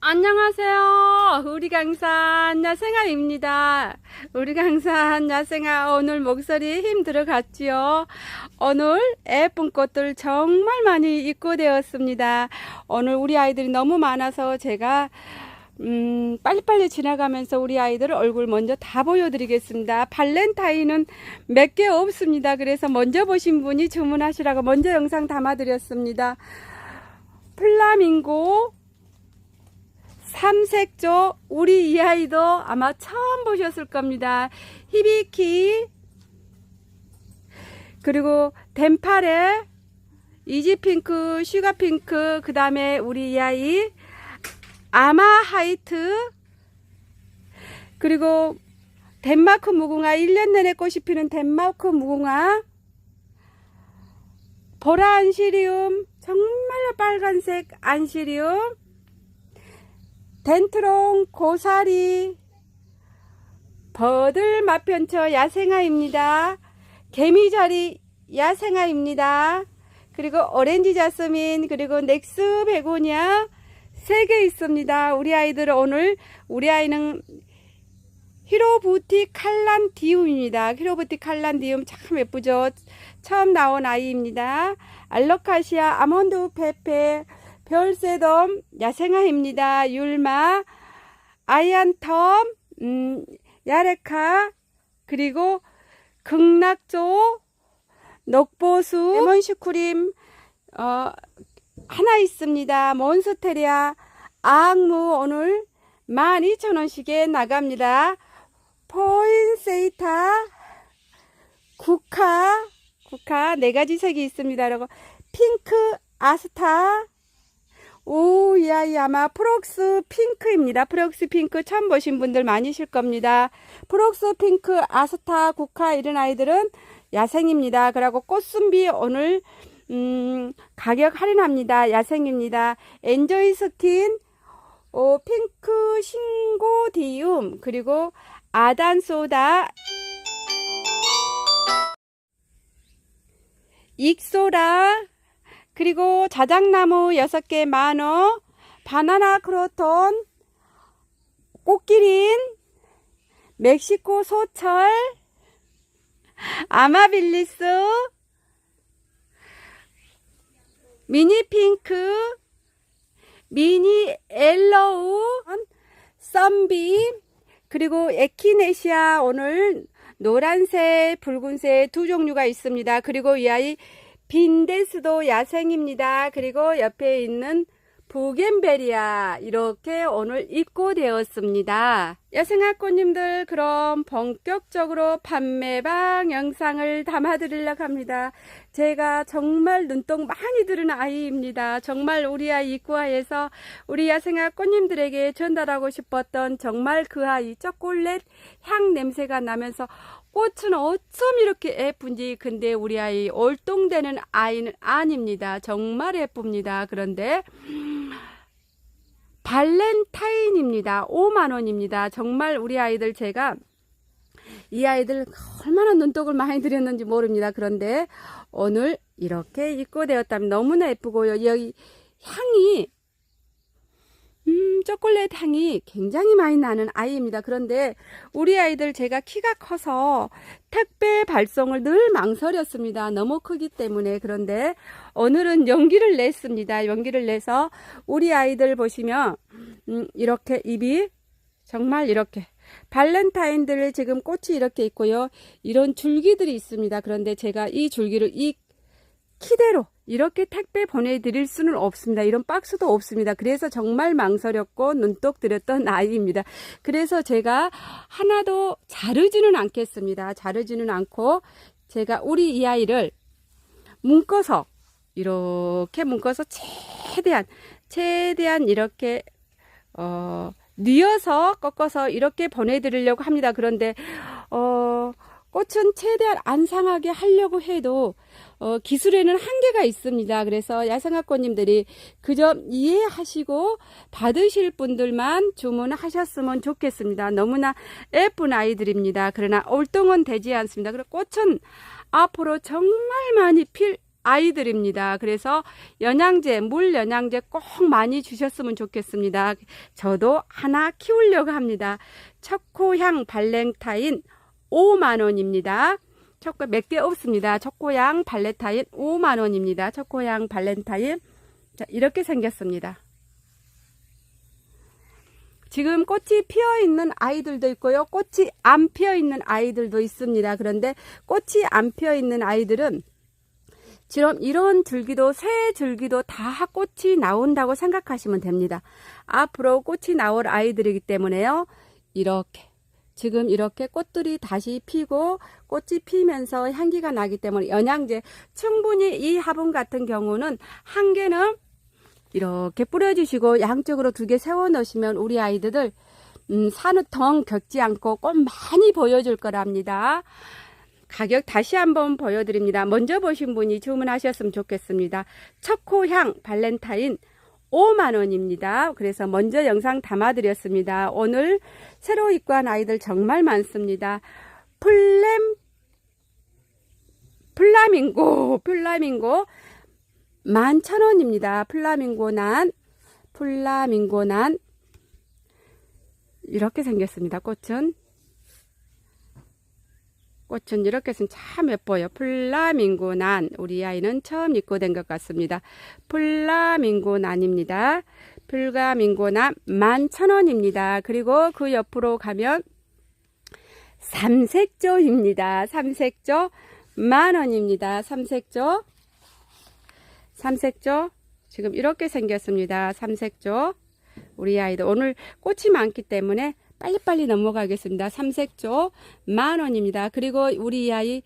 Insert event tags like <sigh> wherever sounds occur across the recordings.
안녕하세요. 우리 강산 야생아입니다. 우리 강산 야생아 오늘 목소리 힘 들어갔지요. 오늘 예쁜 꽃들 정말 많이 입고 되었습니다. 오늘 우리 아이들이 너무 많아서 제가 음, 빨리빨리 지나가면서 우리 아이들 얼굴 먼저 다 보여드리겠습니다. 발렌타인은 몇 개 없습니다. 그래서 먼저 보신 분이 주문하시라고 먼저 영상 담아드렸습니다. 플라밍고 삼색조 우리 이 아이도 아마 처음 보셨을 겁니다. 히비키. 그리고 덴파레 이지핑크 슈가핑크 그 다음에 우리 이 아이 아마하이트. 그리고 덴마크 무궁화 1년 내내 꽃이 피는 덴마크 무궁화. 보라 안시리움 정말로 빨간색 안시리움 덴트롱 고사리 버들 마편처 야생아입니다. 개미자리 야생아입니다. 그리고 오렌지 자스민 그리고 넥스 베고니아 세 개 있습니다. 우리 아이들 오늘 우리 아이는 히로부티 칼란디움입니다. 히로부티 칼란디움 참 예쁘죠? 처음 나온 아이입니다. 알로카시아 아몬드 페페 별새돔 야생아입니다. 율마 아이안텀 음, 야레카 그리고 극락조 녹보수 레몬슈크림 어, 하나 있습니다. 몬스테리아 악무 오늘 12,000원씩에 나갑니다. 포인세이타 국화 국화 네 가지 색이 있습니다. 그리고 핑크 아스타 오, 이 아이 아마 프록스 핑크입니다. 프록스 핑크 처음 보신 분들 많으실 겁니다. 프록스 핑크 아스타 국화 이런 아이들은 야생입니다. 그리고 꽃순비 오늘 음, 가격 할인합니다. 야생입니다. 엔조이 스킨, 오, 핑크 신고디움, 그리고 아단소다, 익소라, 그리고 자작나무 6개 만원, 바나나 크로톤, 꽃기린, 멕시코 소철, 아마빌리스, 미니 핑크, 미니 엘로우, 썬비, 그리고 에키네시아 오늘 노란색, 붉은색 두 종류가 있습니다. 그리고 이 아이 빈데스도 야생입니다. 그리고 옆에 있는 부겐베리아 이렇게 오늘 입고 되었습니다. 야생화 꽃님들 그럼 본격적으로 판매방 영상을 담아드리려고 합니다. 제가 정말 눈독 많이 들은 아이입니다. 정말 우리 아이 입구화에서 우리 야생화 꽃님들에게 전달하고 싶었던 정말 그 아이 초콜릿 향 냄새가 나면서 꽃은 어쩜 이렇게 예쁜지 근데 우리 아이 올동되는 아이는 아닙니다. 정말 예쁩니다. 그런데 발렌타인입니다. 5만원입니다. 정말 우리 아이들 제가 이 아이들 얼마나 눈독을 많이 들였는지 모릅니다. 그런데 오늘 이렇게 입고 되었다면 너무나 예쁘고요. 여기 향이 음, 초콜릿 향이 굉장히 많이 나는 아이입니다. 그런데 우리 아이들 제가 키가 커서 택배 발송을 늘 망설였습니다. 너무 크기 때문에. 그런데 오늘은 용기를 냈습니다. 용기를 내서 우리 아이들 보시면, 음, 이렇게 입이 정말 이렇게 발렌타인들 지금 꽃이 이렇게 있고요. 이런 줄기들이 있습니다. 그런데 제가 이 줄기를 이 키대로 이렇게 택배 보내드릴 수는 없습니다. 이런 박스도 없습니다. 그래서 정말 망설였고 눈독 들였던 <laughs> 아이입니다. 그래서 제가 하나도 자르지는 않겠습니다. 자르지는 않고 제가 우리 이 아이를 묶어서 이렇게 묶어서 최대한 최대한 이렇게 어 뉘어서 꺾어서 이렇게 보내드리려고 합니다. 그런데 어 꽃은 최대한 안 상하게 하려고 해도 어, 기술에는 한계가 있습니다. 그래서 야생학권님들이 그 점 이해하시고 받으실 분들만 주문하셨으면 좋겠습니다. 너무나 예쁜 아이들입니다. 그러나 올동은 되지 않습니다. 그리고 꽃은 앞으로 정말 많이 필 아이들입니다. 그래서 영양제, 물 영양제 꼭 많이 주셨으면 좋겠습니다. 저도 하나 키우려고 합니다. 초코향 발렌타인 5만 원입니다. 초코 몇 개 없습니다. 초코향 발렌타인 5만 원입니다. 초코향 발렌타인 자, 이렇게 생겼습니다. 지금 꽃이 피어 있는 아이들도 있고요. 꽃이 안 피어 있는 아이들도 있습니다. 그런데 꽃이 안 피어 있는 아이들은 지금 이런 줄기도 새 줄기도 다 꽃이 나온다고 생각하시면 됩니다. 앞으로 꽃이 나올 아이들이기 때문에요. 이렇게 지금 이렇게 꽃들이 다시 피고 꽃이 피면서 향기가 나기 때문에 영양제 충분히 이 화분 같은 경우는 한 개는 이렇게 뿌려주시고 양쪽으로 두 개 세워 놓으시면 우리 아이들 음, 산후통 겪지 않고 꽃 많이 보여줄 거랍니다. 가격 다시 한번 보여드립니다. 먼저 보신 분이 주문하셨으면 좋겠습니다. 초코향 발렌타인 5만원입니다. 그래서 먼저 영상 담아드렸습니다. 오늘 새로 입고한 아이들 정말 많습니다. 플렘, 플라밍고, 플라밍고 11,000원입니다. 플라밍고 난, 플라밍고 난 이렇게 생겼습니다. 꽃은 꽃은 이렇게 해서 참 예뻐요. 플라밍고 난 우리 아이는 처음 입고 된 것 같습니다. 플라밍고 난입니다. 플라밍고 난 11,000원입니다. 그리고 그 옆으로 가면 삼색조입니다. 삼색조 만원입니다. 삼색조 삼색조 지금 이렇게 생겼습니다. 삼색조 우리 아이들 오늘 꽃이 많기 때문에 빨리빨리 넘어가겠습니다. 삼색조 만원입니다. 그리고 우리 아이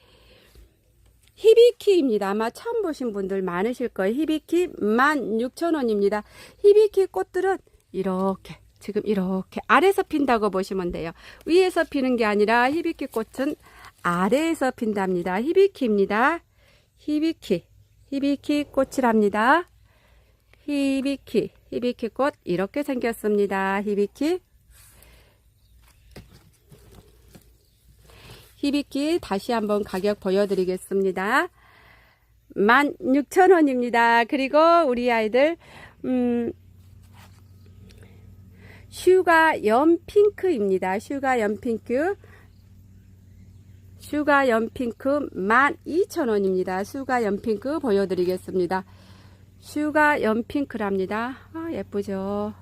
히비키입니다. 아마 처음 보신 분들 많으실 거예요. 히비키 16,000원입니다. 히비키 꽃들은 이렇게 지금 이렇게 아래서 핀다고 보시면 돼요. 위에서 피는 게 아니라 히비키 꽃은 아래에서 핀답니다. 히비키입니다. 히비키 히비키 꽃이랍니다. 히비키 히비키 꽃 이렇게 생겼습니다. 히비키 히비키 다시 한번 가격 보여드리겠습니다. 16,000원입니다. 그리고 우리 아이들 음, 슈가 연핑크입니다. 슈가 연핑크 슈가 연핑크 12,000원입니다. 슈가 연핑크 보여드리겠습니다. 슈가 연핑크랍니다. 아, 예쁘죠?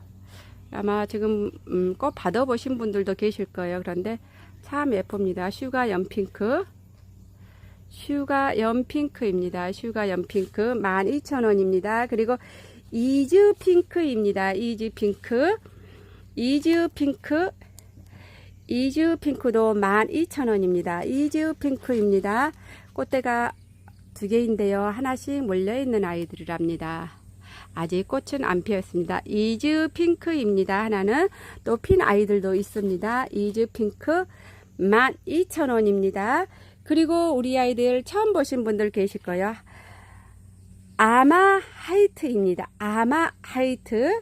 아마 지금 음, 꼭 받아보신 분들도 계실 거예요. 그런데 참 예쁩니다. 슈가 연핑크. 슈가 연핑크입니다. 슈가 연핑크 12,000원입니다. 그리고 이즈 핑크입니다. 이즈 핑크. 이즈 핑크. 이즈 핑크도 12,000원입니다. 이즈 핑크입니다. 꽃대가 두 개인데요. 하나씩 몰려있는 아이들이랍니다. 아직 꽃은 안 피었습니다. 이즈 핑크입니다. 하나는 또 핀 아이들도 있습니다. 이즈 핑크 12,000원입니다. 그리고 우리 아이들 처음 보신 분들 계실 거예요. 아마 하이트입니다. 아마 하이트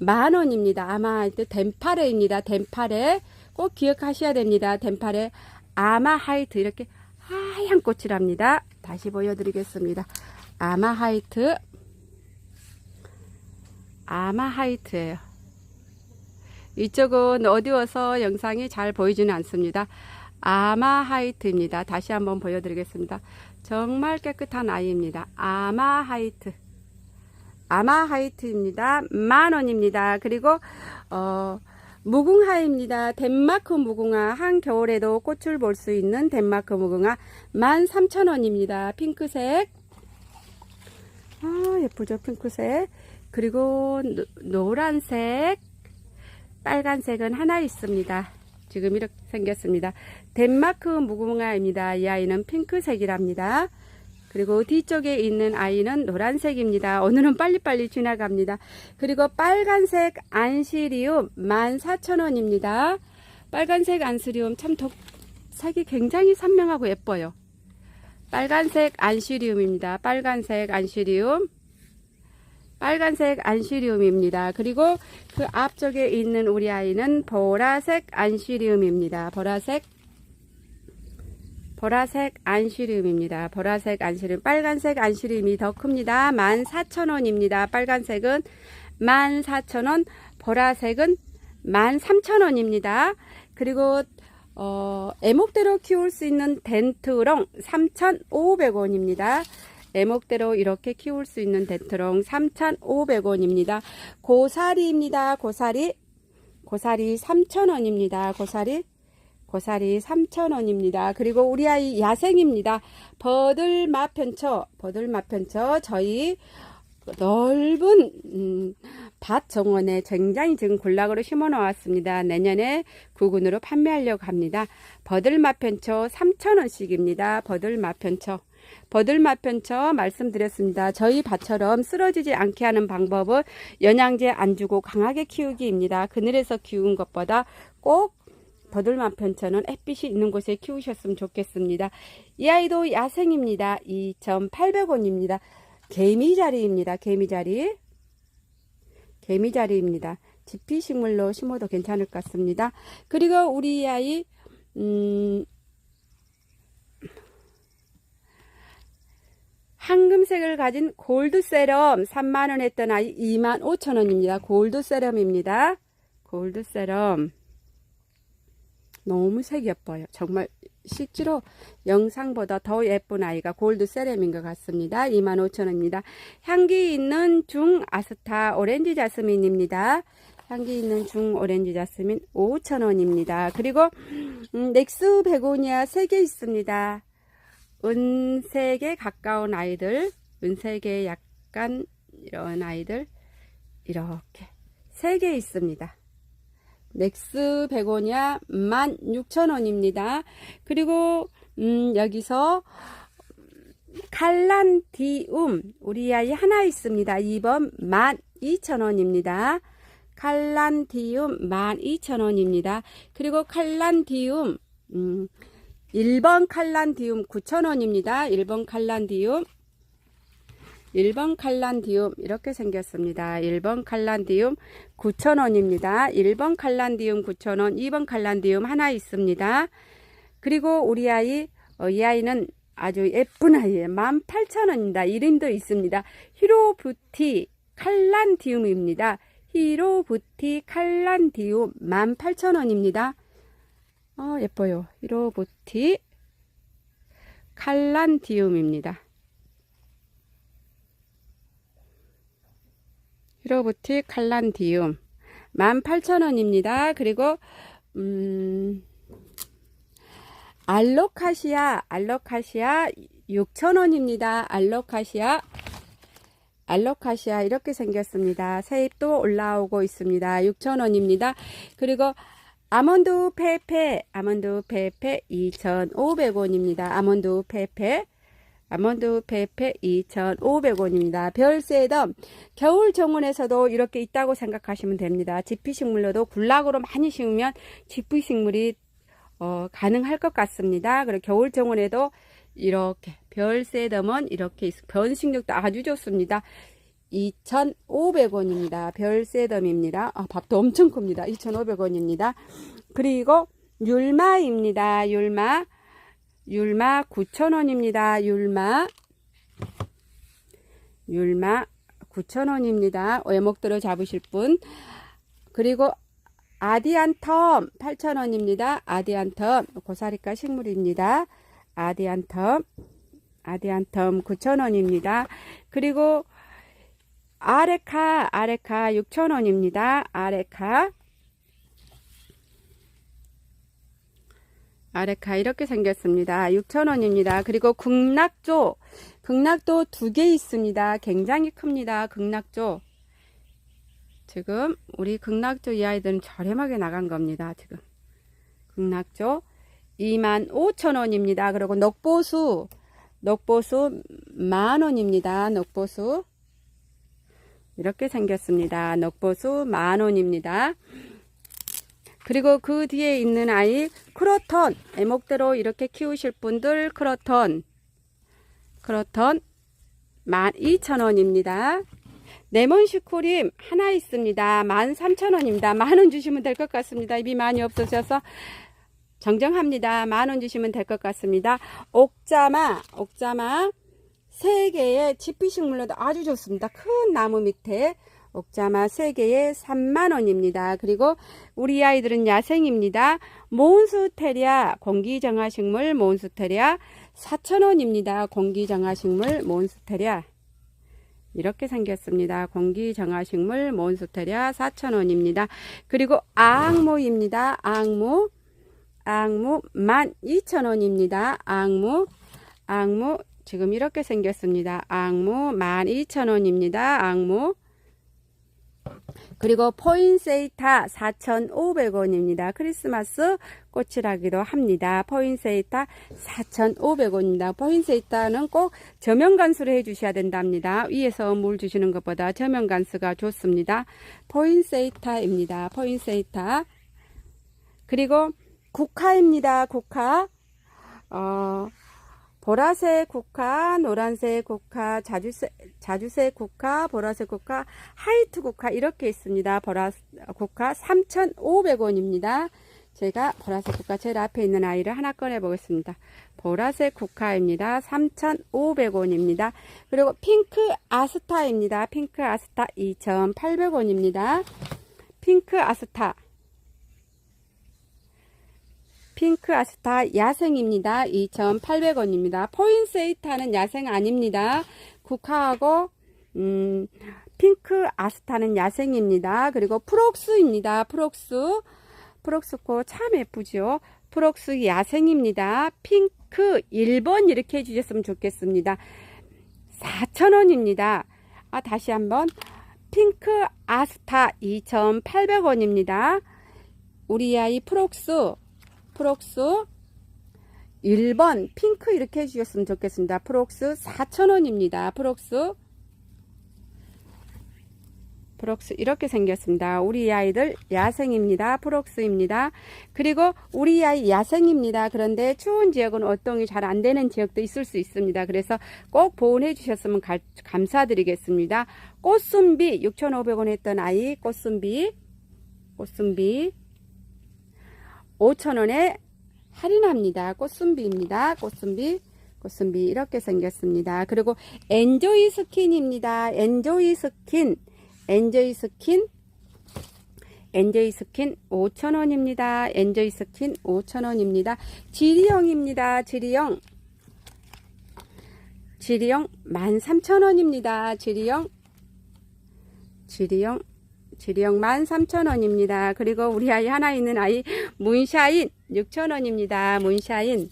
만원입니다. 아마 하이트 덴파레입니다. 덴파레 꼭 기억하셔야 됩니다. 덴파레 아마 하이트 이렇게 하얀 꽃이랍니다. 다시 보여드리겠습니다. 아마 하이트 아마 하이트예요. 이쪽은 어두워서 영상이 잘 보이지는 않습니다. 아마 하이트입니다. 다시 한번 보여드리겠습니다. 정말 깨끗한 아이입니다. 아마 하이트. 아마 하이트입니다. 만 원입니다. 그리고 어, 무궁화입니다. 덴마크 무궁화 한겨울에도 꽃을 볼 수 있는 덴마크 무궁화 13,000원입니다. 핑크색 아 예쁘죠 핑크색 그리고 노, 노란색 빨간색은 하나 있습니다. 지금 이렇게 생겼습니다. 덴마크 무궁화입니다. 이 아이는 핑크색이랍니다. 그리고 뒤쪽에 있는 아이는 노란색입니다. 오늘은 빨리빨리 지나갑니다. 그리고 빨간색 안시리움 14,000원입니다. 빨간색 안시리움 참 독, 색이 굉장히 선명하고 예뻐요. 빨간색 안시리움입니다. 빨간색 안시리움. 빨간색 안시리움입니다. 그리고 그 앞쪽에 있는 우리 아이는 보라색 안시리움입니다. 보라색 보라색 안시름입니다. 보라색 안시름, 빨간색 안시름이 더 큽니다. 14,000원입니다. 빨간색은 14,000원, 보라색은 13,000원입니다. 그리고 어, 애목대로 키울 수 있는 덴트롱 3,500원입니다. 애목대로 이렇게 키울 수 있는 덴트롱 3,500원입니다. 고사리입니다. 고사리 고사리 3,000원입니다. 고사리 고사리 3,000원입니다. 그리고 우리 아이 야생입니다. 버들마편처, 버들마편처 저희 넓은 음, 밭 정원에 굉장히 지금 군락으로 심어 놓았습니다. 내년에 구근으로 판매하려고 합니다. 버들마편처 3,000원씩입니다. 버들마편처. 버들마편처 말씀드렸습니다. 저희 밭처럼 쓰러지지 않게 하는 방법은 영양제 안 주고 강하게 키우기입니다. 그늘에서 키운 것보다 꼭 버들마편처는 햇빛이 있는 곳에 키우셨으면 좋겠습니다. 이 아이도 야생입니다. 2,800원입니다. 개미자리입니다. 개미자리. 개미자리입니다. 지피식물로 심어도 괜찮을 것 같습니다. 그리고 우리 아이 음, 황금색을 가진 골드 세럼 3만원 했던 아이 2만 5천원입니다. 골드 세럼입니다. 골드 세럼. 너무 색 예뻐요. 정말 실제로 영상보다 더 예쁜 아이가 골드 세럼인 것 같습니다. 25,000원입니다. 향기 있는 중 아스타 오렌지 자스민입니다. 향기 있는 중 오렌지 자스민 5,000원입니다. 그리고 음, 넥스 베고니아 3개 있습니다. 은색에 가까운 아이들, 은색에 약간 이런 아이들 이렇게 3개 있습니다. 넥스 베고니아 16,000원입니다. 그리고 음, 여기서 칼란디움 우리 아이 하나 있습니다. 2번 12,000원입니다. 칼란디움 12,000원입니다. 그리고 칼란디움 음, 1번 칼란디움 9,000원입니다. 1번 칼란디움 1번 칼란디움 이렇게 생겼습니다. 1번 칼란디움 9,000원입니다. 1번 칼란디움 9,000원, 2번 칼란디움 하나 있습니다. 그리고 우리 아이, 어, 이 아이는 아주 예쁜 아이예요. 18,000원입니다. 이름도 있습니다. 히로부티 칼란디움입니다. 히로부티 칼란디움 18,000원입니다. 어, 예뻐요. 히로부티 칼란디움입니다. 히로부티 칼란디움 18,000원입니다. 그리고 음 알로카시아 알로카시아 6,000원입니다. 알로카시아 알로카시아 이렇게 생겼습니다. 세입도 올라오고 있습니다. 6,000원입니다. 그리고 아몬드 페페 아몬드 페페 2,500원입니다. 아몬드 페페 아몬드 페페 2,500원입니다. 별세덤 겨울 정원에서도 이렇게 있다고 생각하시면 됩니다. 지피식물로도 군락으로 많이 심으면 지피식물이 어, 가능할 것 같습니다. 그리고 겨울 정원에도 이렇게 별세덤은 이렇게 있, 변식력도 아주 좋습니다. 2,500원입니다. 별세덤입니다. 아, 밥도 엄청 큽니다. 2,500원입니다. 그리고 율마입니다. 율마 율마 9,000원입니다. 율마 율마 9,000원입니다. 외목들을 잡으실 분 그리고 아디안텀 8,000원입니다. 아디안텀 고사리가 식물입니다. 아디안텀 아디안텀 9,000원입니다. 그리고 아레카 아레카 6,000원입니다. 아레카 아레카 이렇게 생겼습니다. 6,000원입니다. 그리고 극락조 극락도 두 개 있습니다. 굉장히 큽니다. 극락조 지금 우리 극락조 이 아이들은 저렴하게 나간 겁니다. 지금 극락조 25,000원입니다. 그리고 넉보수 넉보수 만원입니다. 넉보수 이렇게 생겼습니다. 넉보수 만원입니다. 그리고 그 뒤에 있는 아이 크로턴 애목대로 이렇게 키우실 분들 크로턴 크로턴 12,000원입니다. 레몬 슈크림 하나 있습니다. 13,000원입니다. 만 원 주시면 될 것 같습니다. 입이 많이 없으셔서 정정합니다. 만 원 주시면 될 것 같습니다. 옥자마, 옥자마 세 개의 지피식물로도 아주 좋습니다. 큰 나무 밑에 옥자마 세 개에 3만 원입니다. 그리고 우리 아이들은 야생입니다. 몬스테리아 공기정화식물 몬스테리아 4천 원입니다. 공기정화식물 몬스테리아 이렇게 생겼습니다. 공기정화식물 몬스테리아 4천 원입니다. 그리고 앙모입니다. 앙모 앙무 12,000원입니다. 앙무 앙무 지금 이렇게 생겼습니다. 앙무 12,000원입니다. 앙무 그리고 포인세이타 4,500원입니다. 크리스마스 꽃이라기도 합니다. 포인세이타 4,500원입니다. 포인세이타는 꼭 저면 간수를 해주셔야 된답니다. 위에서 물 주시는 것보다 저면 간수가 좋습니다. 포인세이타입니다. 포인세이타 그리고 국화입니다. 국화. 어, 보라색 국화, 노란색 국화, 자주색, 자주색 국화, 보라색 국화, 하이트 국화 이렇게 있습니다. 보라 국화 3,500원입니다. 제가 보라색 국화 제일 앞에 있는 아이를 하나 꺼내 보겠습니다. 보라색 국화입니다. 3,500원입니다. 그리고 핑크 아스타입니다. 핑크 아스타 2,800원입니다. 핑크 아스타 핑크 아스타 야생입니다. 2,800원입니다. 포인세이타는 야생 아닙니다. 국화하고 음, 핑크 아스타는 야생입니다. 그리고 프록스입니다. 프록스 프록스코 참 예쁘죠. 프록스 야생입니다. 핑크 1번 이렇게 해주셨으면 좋겠습니다. 4,000원입니다. 아, 다시 한번 핑크 아스타 2,800원입니다. 우리 아이 프록스 프록스 1번 핑크 이렇게 해주셨으면 좋겠습니다. 프록스 4,000원입니다. 프록스 프록스 이렇게 생겼습니다. 우리 아이들 야생입니다. 프록스입니다. 그리고 우리 아이 야생입니다. 그런데 추운 지역은 어똥이 잘 안 되는 지역도 있을 수 있습니다. 그래서 꼭 보온해 주셨으면 가, 감사드리겠습니다. 꽃순비 6,500원 했던 아이 꽃순비 꽃순비 5,000원에 할인합니다. 꽃순비입니다. 꽃순비 꽃순비 이렇게 생겼습니다. 그리고 엔조이 스킨입니다. 엔조이 스킨 엔조이 스킨 엔조이 스킨 5,000원입니다. 엔조이 스킨 5,000원입니다. 지리형입니다. 지리형 지리형 13,000원입니다. 지리형 지리형 지리형 13,000원입니다. 그리고 우리 아이 하나 있는 아이 문샤인 6,000원입니다. 문샤인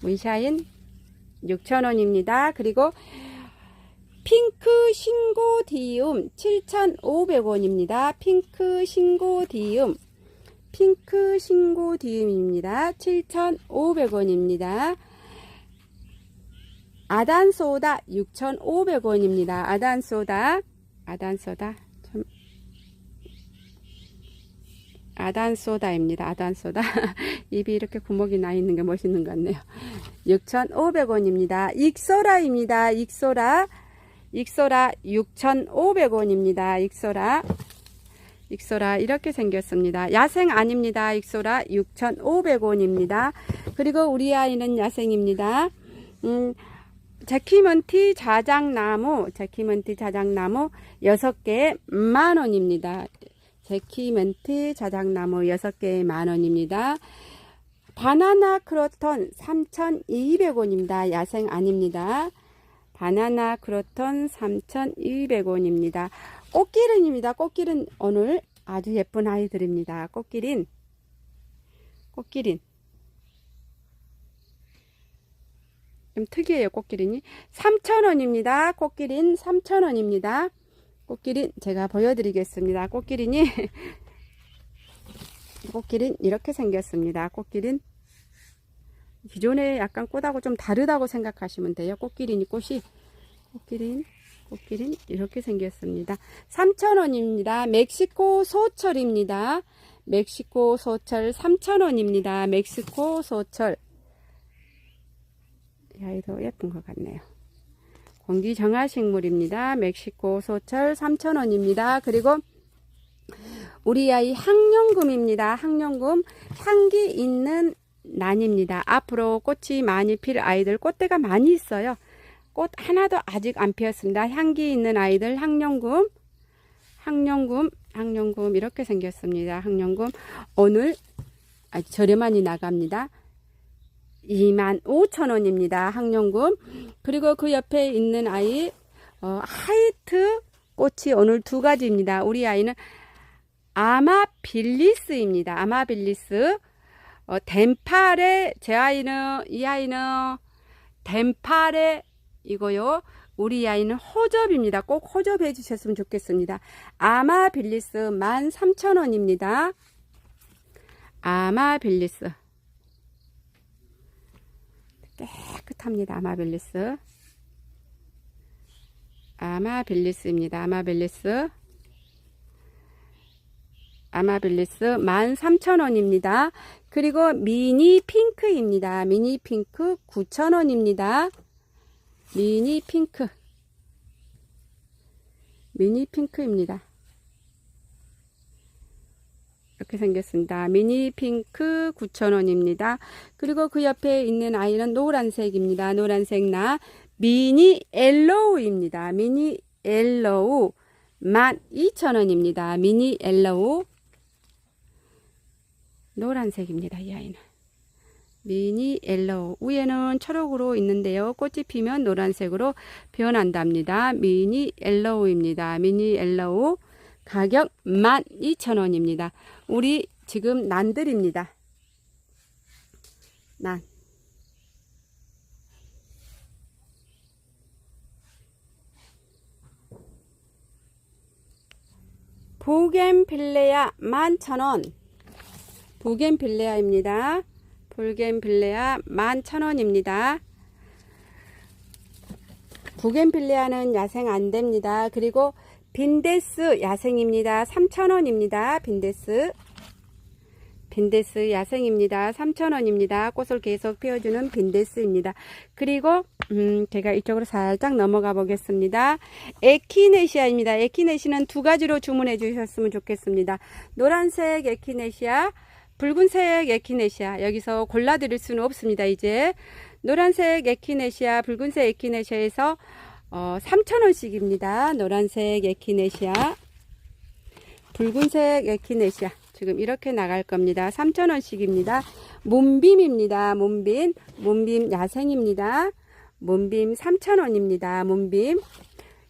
문샤인 6,000원입니다. 그리고 핑크 신고디움 7,500원입니다. 핑크 신고디움 핑크 신고디움입니다. 7,500원입니다. 아단소다 6,500원입니다. 아단소다 아단소다 참 아단소다입니다. 아단소다 <laughs> 입이 이렇게 구멍이 나 있는 게 멋있는 것 같네요. 6,500원입니다. 익소라입니다. 익소라 익소라 6,500원입니다. 익소라 익소라 이렇게 생겼습니다. 야생 아닙니다. 익소라 6,500원입니다. 그리고 우리 아이는 야생입니다. 음, 제키먼티 자작나무, 제키먼티 자작나무 6개 만원입니다. 제키먼티 자작나무 6개 만원입니다. 바나나 크로톤 3,200원입니다. 야생 아닙니다. 바나나 크로톤 3,200원입니다. 꽃기른입니다. 꽃기른 오늘 아주 예쁜 아이들입니다. 꽃기린, 꽃기린. 좀 특이해요, 꽃기린이. 3,000원입니다. 꽃기린 3,000원입니다. 꽃기린 제가 보여드리겠습니다. 꽃기린이 <laughs> 꽃기린 이렇게 생겼습니다. 꽃기린 기존에 약간 꽃하고 좀 다르다고 생각하시면 돼요. 꽃기린이 꽃이 꽃기린 꽃기린 이렇게 생겼습니다. 3,000원입니다. 멕시코 소철입니다. 멕시코 소철 3,000원입니다. 멕시코 소철 야이도 예쁜 것 같네요. 공기 정화식물입니다. 멕시코 소철 3,000원입니다. 그리고 우리 아이 항룡금입니다. 항룡금 향기 있는 난입니다. 앞으로 꽃이 많이 필 아이들 꽃대가 많이 있어요. 꽃 하나도 아직 안 피었습니다. 향기 있는 아이들 항룡금 항룡금 항룡금 이렇게 생겼습니다. 항룡금 오늘 저렴하니 나갑니다. 25,000원입니다. 항룡금 그리고 그 옆에 있는 아이 어, 하이트 꽃이 오늘 두 가지입니다. 우리 아이는 아마빌리스입니다. 아마빌리스. 어, 덴팔의 제 아이는 이 아이는 덴팔의 이거요. 우리 아이는 호접입니다. 꼭 호접해 주셨으면 좋겠습니다. 아마빌리스 13,000원입니다. 아마빌리스 깨끗합니다. 아마빌리스 아마빌리스입니다. 아마빌리스 아마빌리스 13,000원입니다. 그리고 미니 핑크입니다. 미니 핑크 9,000원입니다. 미니 핑크 미니 핑크입니다. 이렇게 생겼습니다. 미니 핑크 9,000원입니다. 그리고 그 옆에 있는 아이는 노란색입니다. 노란색 나 미니 엘로우입니다. 미니 엘로우 12,000원입니다. 미니 엘로우 노란색입니다. 이 아이는. 미니 엘로우 위에는 초록으로 있는데요. 꽃이 피면 노란색으로 변한답니다. 미니 엘로우입니다. 미니 엘로우 가격 12,000원입니다. 우리 지금 난들입니다. 난. 보겐빌레아 11,000원. 보겐빌레아입니다. 볼겐빌레아 11,000원입니다. 보겐빌레아는 야생 안 됩니다. 그리고 빈데스 야생입니다. 3,000원입니다. 빈데스. 빈데스 야생입니다. 3,000원입니다. 꽃을 계속 피워주는 빈데스입니다. 그리고 음, 제가 이쪽으로 살짝 넘어가 보겠습니다. 에키네시아입니다. 에키네시는 두 가지로 주문해 주셨으면 좋겠습니다. 노란색 에키네시아, 붉은색 에키네시아. 여기서 골라 드릴 수는 없습니다. 이제 노란색 에키네시아, 붉은색 에키네시아에서 어, 3,000원씩입니다. 노란색 에키네시아, 붉은색 에키네시아. 지금 이렇게 나갈 겁니다. 3,000원씩입니다. 몸빔입니다. 몸빔. 몸빔 야생입니다. 몸빔 3,000원입니다. 몸빔.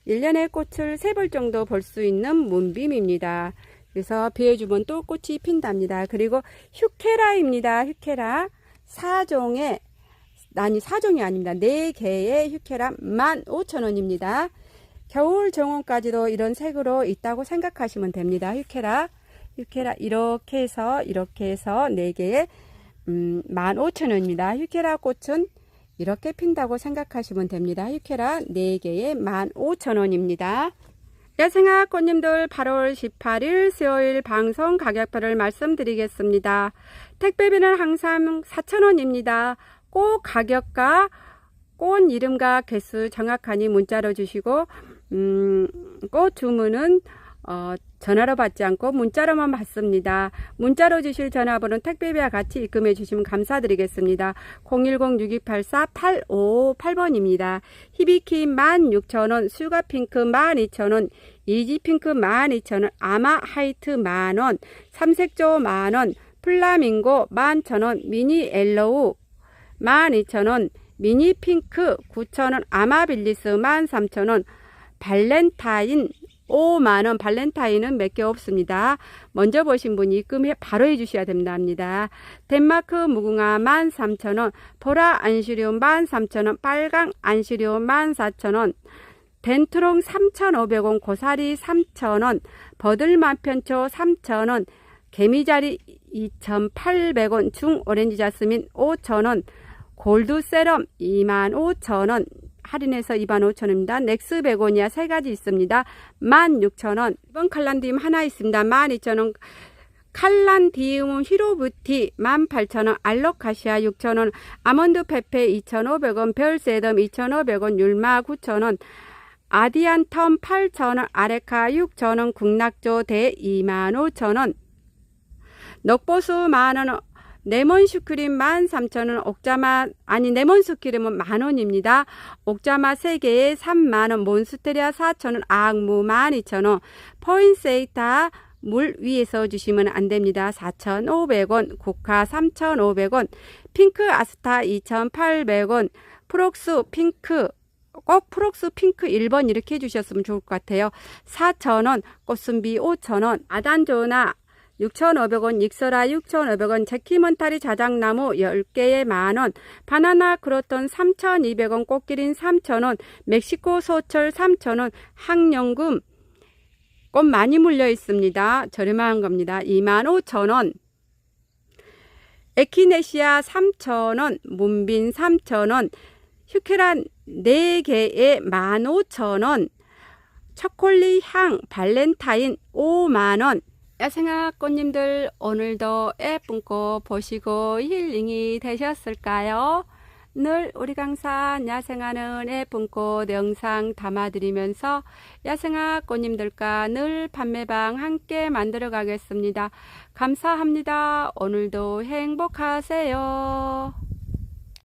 1년에 꽃을 3벌 정도 볼 수 있는 몸빔입니다. 그래서 비해주면 또 꽃이 핀답니다. 그리고 휴케라입니다. 휴케라. 4종의, 아니 4종이 아닙니다. 4개의 휴케라 15,000원입니다. 겨울 정원까지도 이런 색으로 있다고 생각하시면 됩니다. 휴케라. 휴케라 이렇게 해서 이렇게 해서 4개에 음, 15,000원입니다. 휴케라 꽃은 이렇게 핀다고 생각하시면 됩니다. 휴케라 4개에 15,000원입니다. 야생아 꽃님들 8월 18일 수요일 방송 가격표를 말씀드리겠습니다. 택배비는 항상 4,000원입니다. 꼭 가격과 꽃 이름과 개수 정확하니 문자로 주시고 음, 꽃 주문은 어, 전화로 받지 않고 문자로만 받습니다. 문자로 주실 전화번호는 택배비와 같이 입금해 주시면 감사드리겠습니다. 010-6284-858번입니다. 히비키 16,000원, 슈가핑크 12,000원, 이지핑크 12,000원, 아마하이트 만원, 삼색조 만원, 플라밍고 11,000원, 미니 엘로우 12,000원, 미니핑크 9,000원, 아마빌리스 13,000원, 발렌타인 5만원 발렌타인은 몇 개 없습니다. 먼저 보신 분이 입금해 바로 해주셔야 된답니다. 덴마크 무궁화 13,000원, 보라 안시리움 13,000원, 빨강 안시리움 14,000원, 덴트롱 3,500원, 고사리 3,000원, 버들만편초 3,000원, 개미자리 2,800원, 중 오렌지 자스민 5,000원, 골드 세럼 25,000원, 할인해서 25,000원입니다. 넥스 베고니아 세 가지 있습니다. 16,000원. 이번 칼란디움 하나 있습니다. 12,000원. 칼란디움 히로부티 18,000원. 알로카시아 6,000원. 아몬드 페페 2,500원. 별세덤 2,500원. 율마 9,000원. 아디안텀 8,000원, 아레카 6,000원, 국낙조 대 25,000원, 넉보수 만원, 레몬 슈크림 13,000원, 옥자맛, 아니, 레몬 슈크림은 만원입니다. 옥자맛 3개에 3만원, 몬스테리아 4,000원, 악무 12,000원, 포인세이타 물 위에서 주시면 안 됩니다. 4,500원, 고카 3,500원, 핑크 아스타 2,800원, 프록스 핑크 꼭 프록스 핑크 1번 이렇게 해주셨으면 좋을 것 같아요. 4,000원, 꽃순비 5,000원, 아단조나 6,500원, 익설아 6,500원, 제키먼타리 자작나무 10개에 만원, 바나나 크로톤 3,200원, 꽃기린 3,000원, 멕시코 소철 3,000원, 항영금 꽃 많이 물려 있습니다. 저렴한 겁니다. 25,000원. 에키네시아 3,000원, 문빈 3,000원, 휴케란 4개에 15,000원, 초콜릿 향 발렌타인 5만원, 야생아 꽃님들 오늘도 예쁜 꽃 보시고 힐링이 되셨을까요? 늘 우리 강사 야생하는 예쁜 꽃 영상 담아드리면서 야생아 꽃님들과 늘 판매방 함께 만들어 가겠습니다. 감사합니다. 오늘도 행복하세요.